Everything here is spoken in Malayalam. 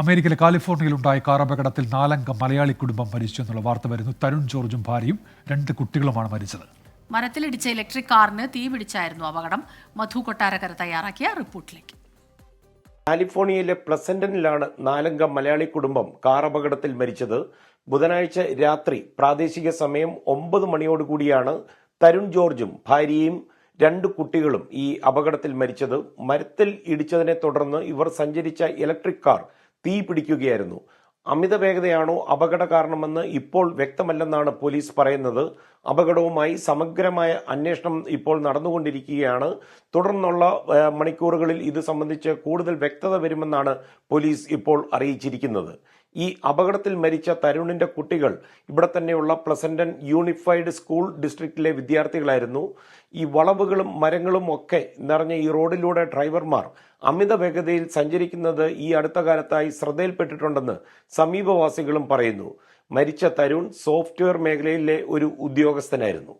അമേരിക്കയിലെ കാലിഫോർണിയയിൽ കാലിഫോർണിയയിലുണ്ടായ കാർ അപകടത്തിൽ നാലംഗ മലയാളി കുടുംബം മരിച്ചു എന്നുള്ള വാർത്ത വരുന്നു. തരുൺ ജോർജും ഭാര്യയും രണ്ട് കുട്ടികളുമാണ് മരിച്ചത്. മരത്തിലിടിച്ച ഇലക്ട്രിക് കാറിന് തീ പിടിച്ചായിരുന്നു അപകടം. മധു കൊട്ടാരക്കര തയ്യാറാക്കിയ റിപ്പോർട്ടിലേക്ക്. കാലിഫോർണിയയിലെ പ്ലസന്റനിലാണ് നാലംഗ മലയാളി കുടുംബം കാർ അപകടത്തിൽ മരിച്ചത്. ബുധനാഴ്ച രാത്രി പ്രാദേശിക സമയം ഒമ്പത് മണിയോടുകൂടിയാണ് തരുൺ ജോർജും ഭാര്യയും രണ്ട് കുട്ടികളും ഈ അപകടത്തിൽ മരിച്ചത്. മരത്തിൽ ഇടിച്ചതിനെ തുടർന്ന് ഇവർ സഞ്ചരിച്ച ഇലക്ട്രിക് കാർ തീ പിടിക്കുകയായിരുന്നു. അമിത വേഗതയാണോ അപകട കാരണമെന്ന് ഇപ്പോൾ വ്യക്തമല്ലെന്നാണ് പോലീസ് പറയുന്നത്. അപകടവുമായി സമഗ്രമായ അന്വേഷണം ഇപ്പോൾ നടന്നുകൊണ്ടിരിക്കുകയാണ്. തുടർന്നുള്ള മണിക്കൂറുകളിൽ ഇത് സംബന്ധിച്ച് കൂടുതൽ വ്യക്തത വരുമെന്നാണ് പോലീസ് ഇപ്പോൾ അറിയിച്ചിരിക്കുന്നത്. ഈ അപകടത്തിൽ മരിച്ച തരുണിന്റെ കുട്ടികൾ ഇവിടെ തന്നെയുള്ള പ്ലസന്റൻ യൂണിഫൈഡ് സ്കൂൾ ഡിസ്ട്രിക്റ്റിലെ വിദ്യാർത്ഥികളായിരുന്നു. ഈ വളവുകളും മരങ്ങളും ഒക്കെ നിറഞ്ഞ ഈ റോഡിലൂടെ ഡ്രൈവർമാർ അമിത വേഗതയിൽ സഞ്ചരിക്കുന്നത് ഈ അടുത്ത കാലത്തായി ശ്രദ്ധയിൽപ്പെട്ടിട്ടുണ്ടെന്ന് സമീപവാസികളും പറയുന്നു. മരിച്ച തരുൺ സോഫ്റ്റ്വെയർ മേഖലയിലെ ഒരു ഉദ്യോഗസ്ഥനായിരുന്നു.